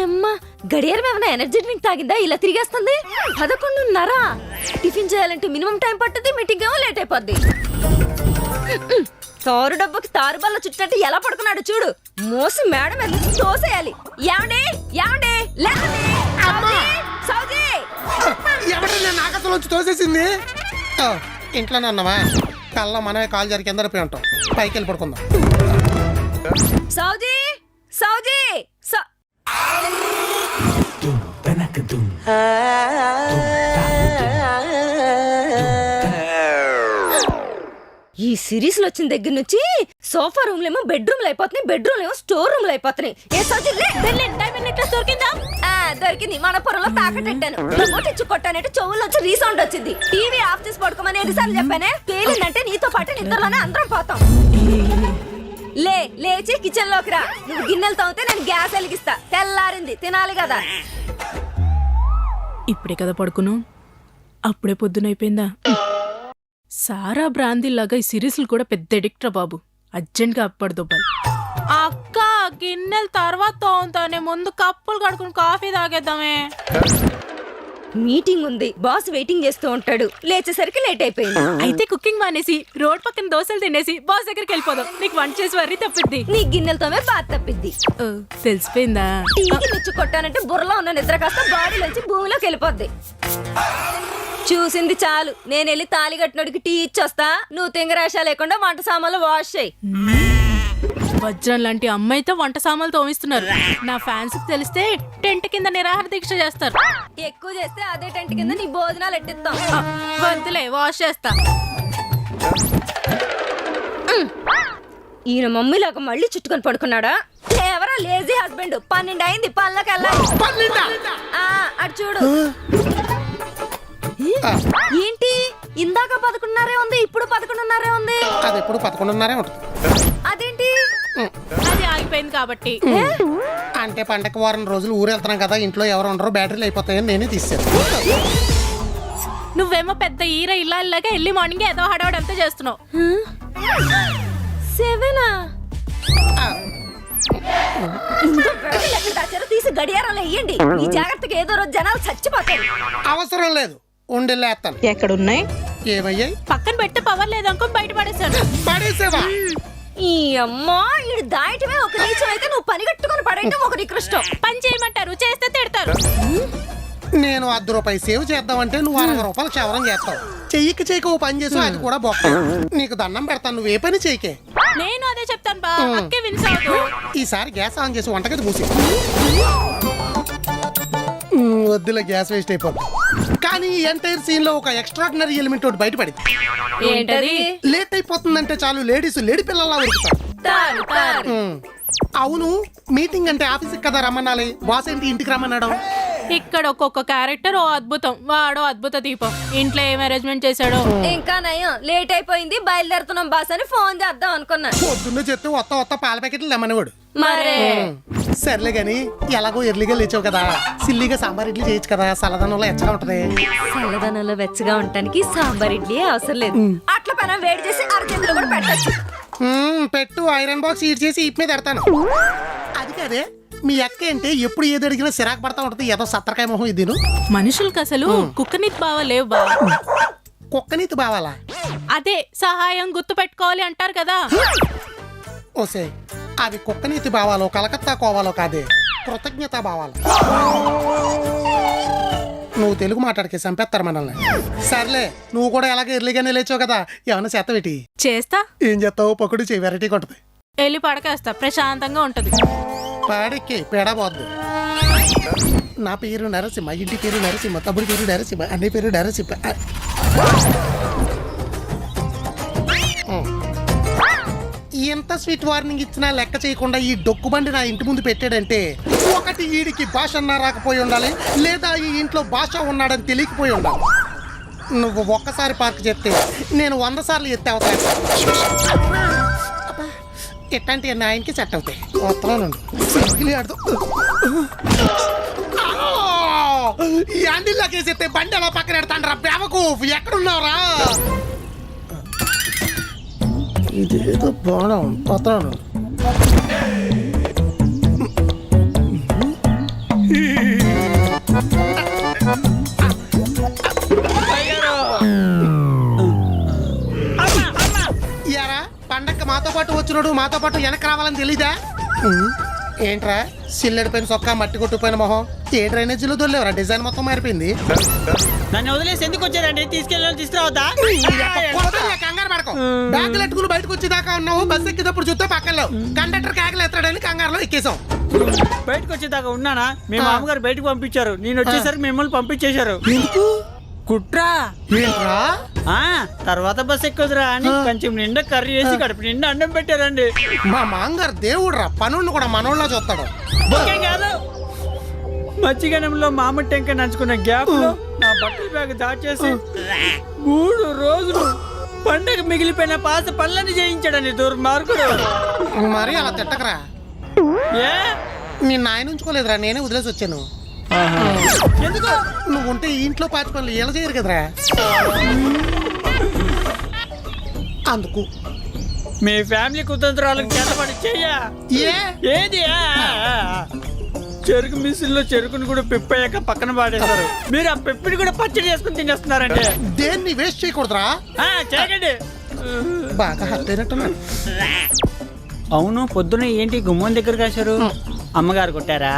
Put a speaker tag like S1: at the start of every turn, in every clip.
S1: దీనమ్మ గడియారం ఏమైనా ఎనర్జీ డ్రింక్ తాగిందా? ఇలా తిరిగేస్తుంది? పదకొండున్నర టిఫిన్ చేయాలంటే మినిమం టైం పట్టుద్ది మీటింగ్ ఏమో లేట్ అయిపోద్ది. తారు డబ్బుకి తారు బల్ల చుట్టట్టు ఎలా పడుకున్నాడు చూడు. మోసి మేడం ఎందుకు తోసేయాలి. ఏమండి? ఏమండి? లేవండి. సౌజీ,
S2: ఎవరైనా తోసేసింది? ఇంట్లోనే ఉన్నావా కళ్ళ మనమే కాలు జరిగి కింద ఉంటాం. పైకి వెళ్ళి పడుకుందాం.
S1: సౌజీ! సౌజీ! ఈ సిరీస్లో వచ్చిన దగ్గర నుంచి సోఫా రూమ్ లేమో బెడ్రూమ్ అయిపోతున్నాయి బెడ్రూమ్ ఏమో స్టోర్ రూమ్ అయిపోతున్నాయి. ఏ దొరికిందా? దొరికింది. మన పొరలో తాకట్టెట్టాను పెట్టాను. ఇచ్చి కొట్టానంటే చెవుల్లో వచ్చి రీసౌండ్ వచ్చింది. టీవీ ఆఫ్ చేసి పడుకోమని ఎన్నిసార్లు చెప్పానే? పేలిందంటే నీతో పాటు నిద్రలోనే అందరం పోతాం. లే లేచి కిచెన్లోకి రా. నువ్వు గిన్నెలు తవ్వుతే నేను గ్యాస్ వెలిగిస్తా. తెల్లారింది. తినాలి కదా.
S3: ఇప్పుడే కదా పడుకును అప్పుడే పొద్దునైపోయిందా సారా బ్రాందీలాగా ఈ సిరీస్లు కూడా పెద్ద ఎడిక్ట్రా బాబు. అర్జెంట్గా అప్పటి దొబ్బాలి. అక్క గిన్నెల తర్వాత తోముతానే. ముందు కప్పులు కడుకుని కాఫీ తాగేద్దామే.
S1: మీటింగ్ ఉంది. బాస్ వెయిటింగ్ చేస్తూ ఉంటాడు. లేచేసరికి లేట్ అయిపోయింది.
S3: అయితే కుకింగ్ మానేసి రోడ్ పక్కన దోశలు తినేసి బాస్ దగ్గరికి వెళ్ళిపోదాం. నీకు వంట చేసి వర్రీ తప్పిద్ది.
S1: నీ గిన్నెలతోనే బాధ తప్పిద్ది.
S3: ఓ, తెలిసిపోయిందా?
S1: టీకి నుచ్చు కొట్టానంటే బుర్రలో ఉన్న నిద్ర కాస్త బాడీలోంచి భూమిలోకి వెళ్ళిపోద్ది. చూసింది చాలు. నేను వెళ్ళి తాలి కట్టినోడికి టీ ఇచ్చొస్తా. నువ్వు తింగరాశ లేకుండా వంట సామాన్లు వాష్ చేయి.
S3: వజ్రం లాంటి అమ్మాయితో వంట సామాన్లు తోమిస్తున్నారు. నా ఫ్యాన్స్ తెలిస్తే టెంట్ కింద నిరాహార దీక్ష చేస్తారు.
S1: ఎక్కువ చేస్తే అదే టెంట్ కింద నీ భోజనాలు ఎట్టిస్తాం.
S3: వద్దులే వాష్ చేస్తా.
S1: ఈయన మమ్మీలాగా మళ్ళీ చుట్టుకొని పడుకున్నాడా? ఎవరా లేజీ హస్బెండ్ పన్నెండు అయింది పనులకు వెళ్ళాలి. ఆ, అటు చూడు. ఏంటి? ఇందాక పదకొండున్నరే ఉంది ఇప్పుడు పదకొండున్నరే ఉంది.
S2: అది ఎప్పుడు పదకొండున్నరే ఉంటుంది.
S1: అదేంటి?
S3: అది ఆగిపోయింది కాబట్టి.
S2: అంటే పండగ వారం రోజులు ఊరు వెళ్తున్నాం కదా ఇంట్లో ఎవరు ఉండరు బ్యాటరీలు అయిపోతాయని నేనే తీసాను
S3: నువ్వేమో పెద్ద ఈర ఇలా ఇలాగా ఎల్లి మార్నింగ్ ఏదో హడావడి అంతా చేస్తున్నావు.
S1: సెవెనా? తీసి గడియారంలో వేయండి. ఈ జాగ్రత్తగా ఏదో రోజు జనాలు చచ్చిపోతారు.
S2: అవసరం లేదు ఉండేలేస్తాను
S3: ఎక్కడున్నాయి?
S2: ఏమయ్యాయి?
S3: పక్కన పెట్టి పవర్ లేదనుకో బయట పడేశాడు
S2: పడేసేవా?
S1: ఈ అమ్మా ఈ దాయటమే ఒక నీచం అయితే నువ్వు పని కట్టుకొని పడేయటం ఒక నికృష్టం.
S3: పని చేయమంటారు చేస్తే తిడతారు.
S2: నేను అర్ధ రూపాయి సేవ్ చేద్దామంటే నువ్వు అరవై రూపాయలు క్షవరం చేస్తావు. చెయ్యికి చేయక ఓ పని చేసావు అది కూడా బొక్క. నీకు దండం పెడతాను నువ్వు ఏ పని చేయకే
S3: నేను అదే చెప్తాను బా అక్కే
S2: ఈసారి గ్యాస్ ఆన్ చేసి వంటగది మూసి వద్దులే గ్యాస్ వేస్ట్ అయిపోతుంది కానీ ఈ ఎంటైర్ సీన్లో ఒక ఎక్స్ట్రాడినరీ ఎలిమెంట్ ఒకటి బయటపడింది.
S1: ఏంటది?
S2: లేట్ అయిపోతుందంటే చాలు లేడీస్ లేడీ పిల్లల్లా ఉరుకుతారు. అవును మీటింగ్ అంటే ఆఫీస్కి కదా రమ్మనాలి బాస్ ఏంటి ఇంటికి రమ్మన్నాడు
S3: ఇక్కడ ఒక్కొక్క క్యారెక్టర్ ఓ అద్భుతం. వాడో అద్భుత దీపం. ఇంట్లో ఏం అరేంజ్మెంట్ చేశాడో?
S1: ఇంకా నయం. లేట్ అయిపోయింది బయలుదేరుతున్నాం బాస్ అని ఫోన్ చేద్దాం అనుకున్నా.
S2: పొద్దున్నే చెప్తే వత్త వత్త పాల ప్యాకెట్లు తెమ్మనేవాడు.
S1: మరే.
S2: సర్లే గాని ఎలాగో ఎర్లీగా లేచావు కదా. సిల్లీగా సాంబార్ ఇడ్లీ చేయొచ్చు కదా. సలదనంలో ఎచ్చగా ఉంటది.
S1: చల్లదనంలో వెచ్చగా ఉండటానికి సాంబార్ ఇడ్లీ అవసరం లేదు. అట్ల పైన వేడి చేసి అరచేతిలో కూడా పెట్టచ్చు.
S2: పెట్టు. ఐరన్ బాక్స్ ఈడ్ చేసి ఇప్ మీద పెడతాను అది కాదే మీ అక్క అంటే ఎప్పుడు ఏది అడిగినా సిరాకు పడతా ఉంటది. ఏదో సత్తరకాయ మొహం ఇది
S3: మనుషులకు అసలు కుక్కనీతి బావ లేవు బా.
S2: కుక్కనీతి బావాలా
S3: అదే సహాయం గుర్తు పెట్టుకోవాలి అంటారు కదా.
S2: ఓసే అవి కుక్కనీతి భావాలో కలకత్తా కోవాలో కాదే కృతజ్ఞత భావాలు. నువ్వు తెలుగు మాట్లాడితే చంపేస్తారు మనల్ని. సర్లే నువ్వు కూడా ఎలాగ ఎర్లీగానే లేచావు కదా ఏమన్నా చేత పెట్టి
S3: చేస్తా.
S2: ఏం చేస్తావు పకుడు చెయ్యి వెరైటీగా ఉంటుంది.
S3: వెళ్ళి పడకేస్తా ప్రశాంతంగా ఉంటది.
S2: పాడెక్కి పేడ నా పేరు నరసింహ ఇంటి పేరు నరసింహ తమ్ముడి పేరు నరసింహ అన్ని పేరు నరసింహ. ఎంత స్వీట్ వార్నింగ్ ఇచ్చినా లెక్క చేయకుండా ఈ డొక్కుబండి నా ఇంటి ముందు పెట్టాడంటే ఒకటి వీడికి భాష అన్నా రాకపోయి ఉండాలి లేదా ఈ ఇంట్లో భాష ఉన్నాడని తెలియకపోయి ఉండాలి. నువ్వు ఒక్కసారి పార్క్ చెప్తే నేను వంద సార్లు ఎత్తే అవుతాను ఎట్లాంటి ఆయనకి సెట్ అవుతాయి. వస్తున్నాను సింగిల్ ఆడుతూ యాండిల్లాకేసేస్తే బండి ఎలా పక్కన ఎడతాను రా బేవకు ఎక్కడున్నావురా? ఇదేదో బాణం. వస్తున్నాను. పాటు వచ్చినాడు మాతో పాటు వెనక్కి రావాలని తెలీదా? ఏంట్రా? సిల్లెడిపోయిన సొక్క మట్టి కొట్టుకుపోయిన మొహం. ఏ డ్రైనేజీలో దొల్లేవరా డిజైన్ మొత్తం మారిపోయింది.
S4: నన్ను వదిలేసి ఎందుకు వచ్చారండి? తీసుకెళ్ళి తీసుకురావద్దా?
S2: కంగారు పడకు. బ్యాగులు ఎట్టుకుని బయటకు వచ్చేదాకా ఉన్నావు. బస్ ఎక్కేటప్పుడు చూస్తే పక్కన కండక్టర్ కేకలు ఎత్తాడని కంగారులో ఎక్కేసాం
S4: బయటకు వచ్చేదాకా ఉన్నానా? మీ మామగారు బయటకు పంపించారు. నేను వచ్చేసరికి మిమ్మల్ని పంపించేశారు. కుట్రా?
S2: ఏంట్రా?
S4: ఆ తర్వాత బస్ ఎక్కుదురా. అని కొంచెం నిండా కర్రీ వేసి కడుపు నిండా అన్నం పెట్టారండి.
S2: మా మాంగారు దేవుడురా పనులను కూడా మనోళ్ళ చూస్తాడు.
S4: కాదు. మజ్జిగనంలో మామిడి టెంక నంచుకున్న గ్యాప్లో నా బట్టల బ్యాగ్ దాచేసి మూడు రోజులు పండగ మిగిలిపోయిన పాత పనులని చేయించాడండి దుర్మార్గుడు.
S2: మరి అలా తిట్టకరా?
S4: ఏ?
S2: నేను నాయన ఉంచుకోలేదురా నేనే వదిలేసి వచ్చాను.
S4: ఎందుకు?
S2: నువ్వు ఉంటే ఈ ఇంట్లో పాచి పనులు ఎలా చేయరు కదరా? అందుకు.
S4: మీ ఫ్యామిలీ కుతంత్రాలకు చేతపడి చెయ్య.
S2: ఏ?
S4: ఏది. చెరుకు మిషన్లో చెరుకుని కూడా పిప్పయ్యాక పక్కన పాడేస్తారు మీరు ఆ పిప్పిని కూడా పచ్చడి చేసుకుని తినేస్తున్నారంటే
S2: దేన్ని వేస్ట్ చేయకూడదురా?
S4: ఆ, చేయకండి.
S2: బాగా హర్ట్ అయినట్టున్నాను
S4: అవును పొద్దున ఏంటి గుమ్మం దగ్గర కాశారు? అమ్మగారు కొట్టారా?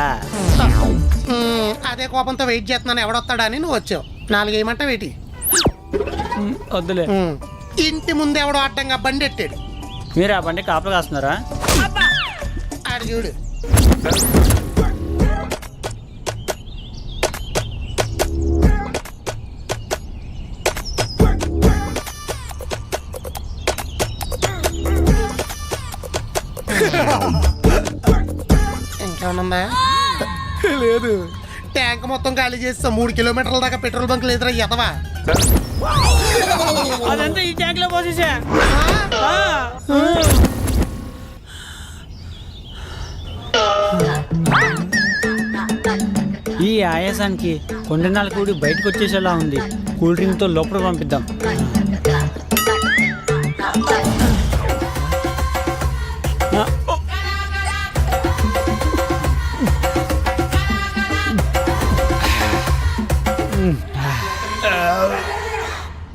S2: అదే కోపంతో వెయిట్ చేస్తున్నాను ఎవడొస్తాడా అని నువ్వు వచ్చావు. నాలుగు ఏమంటా వేటి
S4: ఉమ్, వద్దులే
S2: ఇంటి ముందు ఎవడో అడ్డంగా బండి ఎట్టాడు?
S4: మీరు ఆ బండి కాపలు కాస్తున్నారా?
S2: ఆడు చూడు. ఇంకేమన్నా లేదు. ట్యాంక్ మొత్తం ఖాళీ చేస్తా. మూడు కిలోమీటర్ల దాకా పెట్రోల్ బంక్ లేదురా ఎదవా
S4: అదంతా ఈ ట్యాంక్లో పోసేసా ఈ ఆయాసానికి కొండనాల కూడి బయటకు వచ్చేసేలా ఉంది. కూల్ డ్రింక్తో లోపల పంపిద్దాం.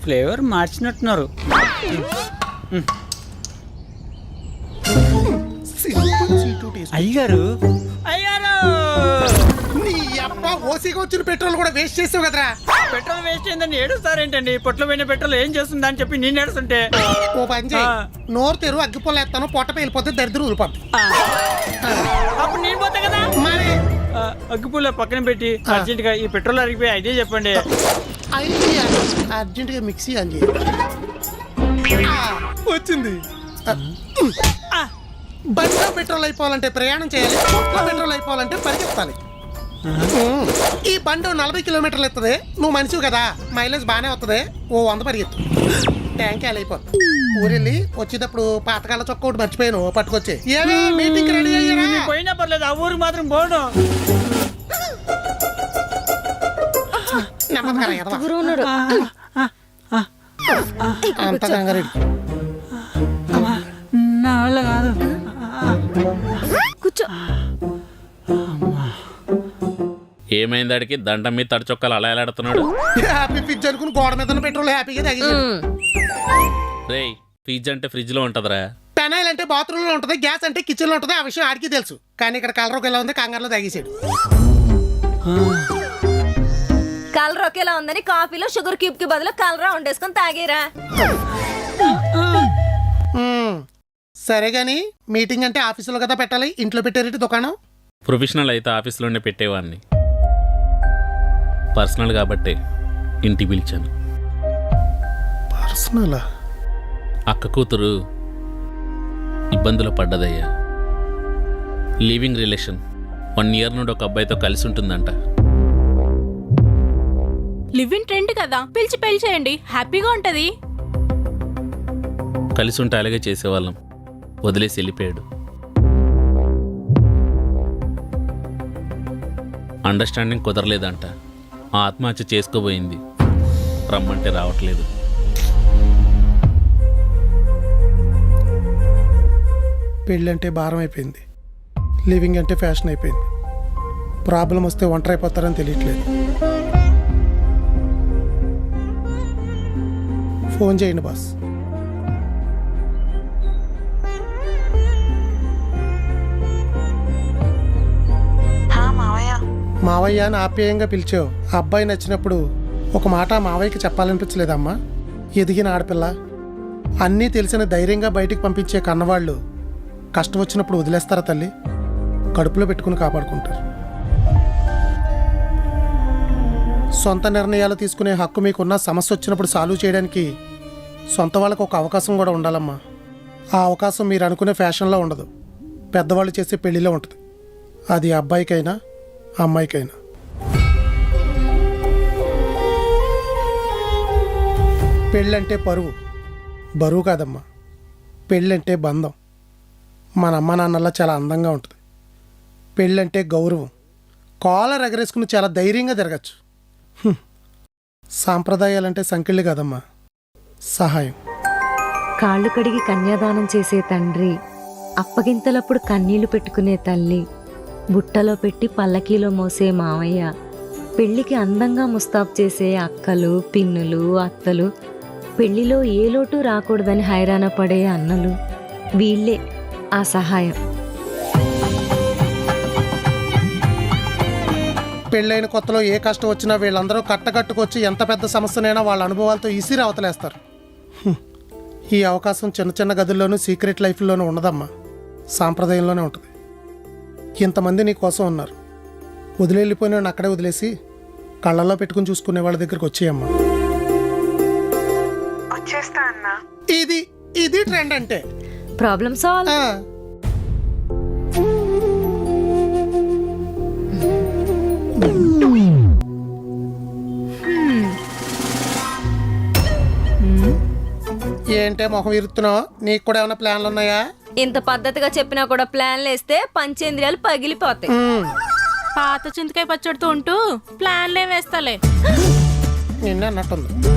S4: ఫ్లేవర్ మార్చినట్టున్నారు. అయ్యారు అయ్యారు
S2: నీ అబ్బ ఓసీగా వచ్చిన పెట్రోల్ కూడా వేస్ట్ చేసావు కదరా.
S4: పెట్రోల్ వేస్ట్ అయిందని ఏడుస్తారేంటండి? పొట్లో పోయిన పెట్రోల్ ఏం చేస్తుందా అని చెప్పి నేను ఏడుస్తుంటే.
S2: ఓ
S4: ఆ.
S2: నోరు తెరు అగ్గిపోలేస్తాను పొట్ట పేలిపోతే దరిద్రం
S4: ఆ. అప్పుడు నేను పోతా కదా.
S2: మరి?
S4: ఆ, అగ్గిపుల్ల పక్కన పెట్టి అర్జెంట్గా ఈ పెట్రోల్ అరిగిపోయి ఐడియా చెప్పండి.
S2: ఐడియా. అర్జెంట్గా మిక్సీ ఆన్ చేయి. ఆ, వచ్చింది. బండిలో పెట్రోల్ అయిపోవాలంటే ప్రయాణం చేయాలి. పొట్లో పెట్రోల్ అయిపోవాలంటే పరిగెత్తాలి. ఈ బండి నలభై కిలోమీటర్లు ఎత్తది. నువ్వు మనిషివి కదా మైలేజ్ బాగానే వస్తుంది ఓ వంద పరిగెత్తు. ట్యాంక్ అయిపోతుంది ఊరెళ్ళి వచ్చేటప్పుడు పాతకాల చొక్క ఒకటి మర్చిపోయాను పట్టుకొచ్చి ఏమే మీటింగ్ రెడీ అయ్యారా?
S4: పోయినా పర్లేదు ఆ ఊరికి మాత్రం పోను
S2: అంత గంగారెడ్డి.
S4: నా వల్ల కాదు.
S1: కూర్చో.
S5: ఏమైంది ఆడికి? దండం మీద తడిచొక్కలు అలా ఎలాడుతున్నాడు
S2: హ్యాపీ పిచ్ అనుకుని గోడ మీద పెట్రోల్ హ్యాపీగా తగ్గింది
S1: ఉమ్.
S5: రేయ్ ఫ్రిడ్జ్ అంటే ఫ్రిడ్జ్లో ఉంటదిరా.
S2: పెనాయిల్ అంటే బాత్రూమ్లో ఉంటది గ్యాస్ అంటే కిచెన్లో ఉంటది ఆ విషయం ఆడికి తెలుసు. కానీ ఇక్కడ కలర్ ఒక ఎలా ఉంది కంగారులో తగ్గించాడు
S1: కలర్ ఒకేలా ఉందని కాఫీలో షుగర్ క్యూబ్కి బదులు కలరా వండేసుకొని తాగేరా.
S2: మ్మ్. సరే గాని మీటింగ్ అంటే ఆఫీసులో కదా పెట్టాలి? ఇంట్లో పెట్టారేంటి దుకాణం?
S5: ప్రొఫెషనల్ అయితే ఆఫీస్లోనే పెట్టేవాడిని. పర్సనల్ కాబట్టి ఇంటికి పిలిచాను.
S2: పర్సనల్?
S5: అక్క కూతురు ఇబ్బందులు పడ్డదయ్యా. లివింగ్ రిలేషన్ వన్ ఇయర్ నుండి ఒక అబ్బాయితో కలిసి ఉంటుందంట.
S3: లివ్ ఇన్ ట్రెండ్ కదా. పిలిచి పెళ్ళి చేయండి. హ్యాపీగా ఉంటది.
S5: కలిసి ఉంటే అలాగే చేసేవాళ్ళం. వదిలేసి వెళ్ళిపోయాడు. అండర్స్టాండింగ్ కుదరలేదంట. ఆ ఆత్మహత్య చేసుకోబోయింది. రమ్మంటే రావట్లేదు.
S2: పెళ్ళి అంటే భారం అయిపోయింది. లివింగ్ అంటే ఫ్యాషన్ అయిపోయింది. ప్రాబ్లం వస్తే ఒంటరి అయిపోతారని తెలియట్లేదు. ఫోన్ చేయండి బాస్. మావయ్య. అని ఆప్యాయంగా పిలిచావు. ఆ అబ్బాయి నచ్చినప్పుడు ఒక మాట మావయ్యకి చెప్పాలనిపించలేదమ్మా. ఎదిగిన ఆడపిల్ల. అన్నీ తెలిసిన ధైర్యంగా బయటికి పంపించే కన్నవాళ్ళు కష్టం వచ్చినప్పుడు వదిలేస్తారా తల్లి? కడుపులో పెట్టుకుని కాపాడుకుంటారు. సొంత నిర్ణయాలు తీసుకునే హక్కు మీకున్న సమస్య వచ్చినప్పుడు సాల్వ్ చేయడానికి సొంత వాళ్ళకు ఒక అవకాశం కూడా ఉండాలమ్మా. ఆ అవకాశం మీరు అనుకునే ఫ్యాషన్లో ఉండదు. పెద్దవాళ్ళు చేసే పెళ్ళిలో ఉంటుంది. అది అబ్బాయికైనా అమ్మాయికైనా. పెళ్ళంటే పరువు. బరువు కాదమ్మా. పెళ్ళంటే బంధం. మన అమ్మ నాన్నలా చాలా అందంగా ఉంటుంది. పెళ్ళంటే గౌరవం. కాలర్ ఎగరేసుకుని చాలా ధైర్యంగా తిరగచ్చు. సాంప్రదాయాలంటే సంకెళ్ళు కాదమ్మా. సహాయం.
S6: కాళ్ళు కడిగి కన్యాదానం చేసే తండ్రి అప్పగింతలప్పుడు కన్నీళ్ళు పెట్టుకునే తల్లి బుట్టలో పెట్టి పల్లకీలో మోసే మావయ్య పెళ్ళికి అందంగా ముస్తాబ్ చేసే అక్కలు పిన్నులు అత్తలు పెళ్ళిలో ఏ లోటు రాకూడదని హైరాణ పడే అన్నలు వీళ్ళే ఆ సహాయం.
S2: పెళ్ళైన కొత్తలో ఏ కష్టం వచ్చినా వీళ్ళందరూ కట్టకట్టుకొచ్చి ఎంత పెద్ద సమస్యనైనా వాళ్ళ అనుభవాలతో ఇసిరి అవతలేస్తారు. ఈ అవకాశం చిన్న చిన్న గదుల్లోనూ సీక్రెట్ లైఫ్లోనూ ఉండదమ్మా. సాంప్రదాయంలోనే ఉంటుంది. ఇంతమంది నీ కోసం ఉన్నారు. వదిలేళ్ళిపోయిన వాడిని అక్కడే వదిలేసి కళ్ళల్లో పెట్టుకుని చూసుకునే వాళ్ళ దగ్గరికి వచ్చేయమ్మా. ఇది ఇది ట్రెండ్ అంటే.
S6: ప్రాబ్లం సాల్వ్
S2: ఏంటే మొహం ఇరుతున్నావు? నీకు కూడా ఏమైనా ప్లాన్లు ఉన్నాయా?
S1: ఇంత పద్ధతిగా చెప్పినా కూడా ప్లాన్లు వేస్తే పంచేంద్రియాలు పగిలిపోతాయి.
S2: మ్మ్.
S3: పాత చింతకాయ పచ్చడితో ఉంటూ ప్లాన్లే వేస్తాలే.
S2: నిన్నే అన్నట్టుంది.